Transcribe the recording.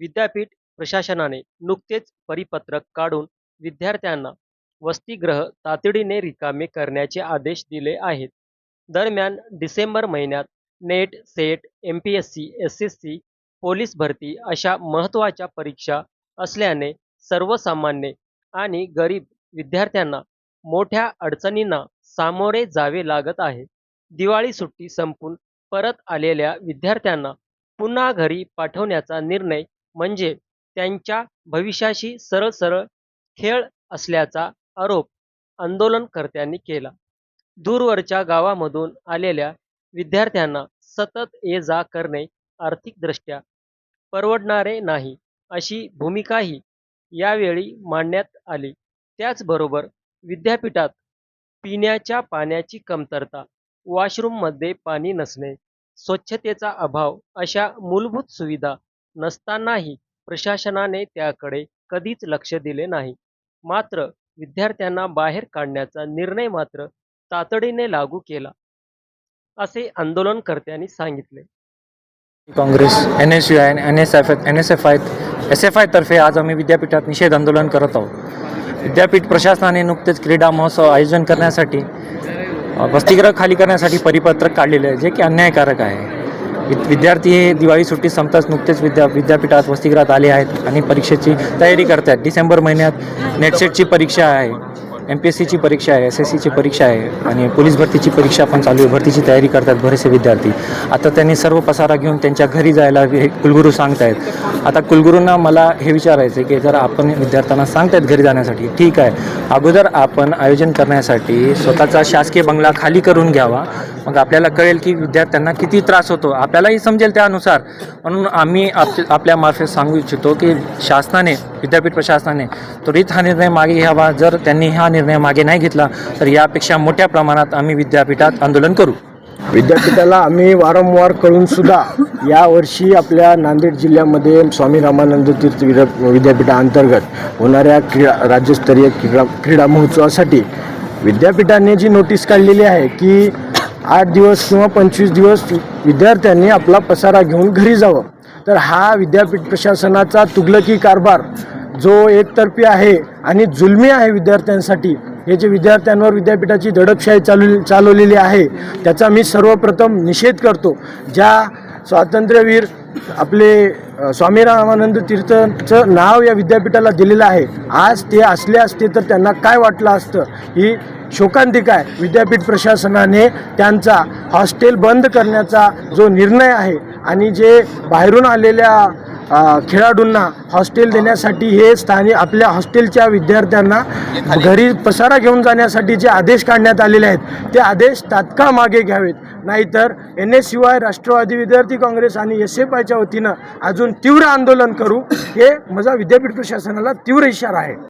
विद्यापीठ प्रशासनाने नुकतेच परिपत्रक काढून विद्यार्थ्यांना वसतिगृह तातडीने रिकामे करण्याचे आदेश दिले आहेत. दरम्यान डिसेंबर महिन्यात NET SET M P S C S S C police भरती अशा महत्त्वाच्या परीक्षा असल्याने सर्वसामान्य आणि गरीब विद्यार्थ्यांना मोठ्या अडचणींना सामोरे जावे लागत आहे. दिवाळी सुट्टी संपून परत आलेल्या विद्यार्थ्यांना पुन्हा घरी पाठवण्याचा निर्णय म्हणजे त्यांच्या भविष्याशी सरळ सरळ खेळ असल्याचा आरोप आंदोलनकर्त्यांनी केला. दूरवरच्या गावामधून आलेल्या विद्यार्थ्यांना सतत ये जा करणे आर्थिकदृष्ट्या परवडणारे नाही अशी भूमिकाही यावेळी मांडण्यात आली. त्याचबरोबर विद्यापीठात पिण्याच्या पाण्याची कमतरता वॉशरूममध्ये पाणी नसणे स्वच्छतेचा अभाव अशा मूलभूत सुविधा नसतानाही प्रशासनाने त्याकडे कधीच लक्ष दिले नाही. मात्र विद्यार्थ्यांना बाहेर काढण्याचा निर्णय मात्र तातडीने लागू केला असे आंदोलनकर्त्यांनी सांगितले. Congress N S U I N S F N S F I S F आयतर्फे आज आम्ही विद्यापीठात निषेध आंदोलन करत आहोत. विद्यापीठ प्रशासनाने नुकतेच क्रीडा महोत्सव आयोजन करण्यासाठी वसतिगृह खाली करण्यासाठी परिपत्रक काढलेले आहे जे की अन्यायकारक आहे. विद्यार्थी हे दिवाळी सुट्टी संपताच नुकतेच विद्या विद्यापीठात वसतिगृहात आले आहेत आणि परीक्षेची तयारी करत आहेत डिसेंबर महिन्यात नेटसेटची परीक्षा आहे. एम पी एस सीची परीक्षा आहे एस एस सीची परीक्षा आहे आणि पोलीस भरतीची परीक्षा पण चालू आहे. भरतीची तयारी करतात बरेचसे विद्यार्थी. आता त्यांनी सर्व पसारा घेऊन त्यांच्या घरी जायला हे कुलगुरू सांगतायत. आता कुलगुरूंना मला हे विचारायचं की जर आपण विद्यार्थ्यांना सांगतायत घरी जाण्यासाठी ठीक आहे. अगोदर आपण आयोजन करण्यासाठी स्वतःचा शासकीय बंगला खाली करून घ्यावा. मग आपल्याला कळेल की विद्यार्थ्यांना किती त्रास होतो. आपल्यालाही समजेल त्यानुसार. म्हणून आम्ही आप आपल्यामार्फत सांगू इच्छितो की शासनाने विद्यापीठ प्रशासनाने त्वरित हा निर्णय मागे घ्यावा. जर त्यांनी हा निर्णय मागे नाही घेतला तर यापेक्षा मोठ्या प्रमाणात आम्ही विद्यापीठात आंदोलन करू. विद्यापीठाला आम्ही वारंवार कळून सुद्धा यावर्षी आपल्या नांदेड जिल्ह्यामध्ये स्वामी रामानंद तीर्थ विद्या विद्यापीठाअंतर्गत होणाऱ्या क्रीडा राज्यस्तरीय क्रीडा क्रीडा महोत्सवासाठी विद्यापीठाने जी नोटीस काढलेली आहे की आठ दिवस किंवा पंचवीस दिवस विद्यार्थ्यांनी आपला पसारा घेऊन घरी जावं तर हा विद्यापीठ प्रशासनाचा तुगलकी कारभार जो एकतर्फी आहे आणि जुलमी आहे विद्यार्थ्यांसाठी. हे जे विद्यार्थ्यांवर विद्यापीठाची दडपशाही चालू चालवलेली आहे त्याचा मी सर्वप्रथम निषेध करतो. ज्या स्वातंत्र्यवीर आपले स्वामी रामानंद तीर्थचं नाव या विद्यापीठाला दिलेलं आहे आज ते असले असते तर त्यांना काय वाटलं असतं? ही शोकांतिका आहे. विद्यापीठ प्रशासनाने त्यांचा हॉस्टेल बंद करण्याचा जो निर्णय आहे आणि जे बाहेरून आलेल्या खेळाडूंना हॉस्टेल देण्यासाठी हे स्थानिक आपल्या हॉस्टेलच्या विद्यार्थ्यांना घरी पसारा घेऊन जाण्यासाठी जे आदेश काढण्यात आलेले आहेत ते आदेश तात्काळ मागे घ्यावेत. नाहीतर N S U I Rashtrawadi विद्यार्थी काँग्रेस आणि एस एफ आयच्या वतीनं अजून तीव्र आंदोलन करू. हे माझा विद्यापीठ प्रशासनाला तीव्र इशारा आहे.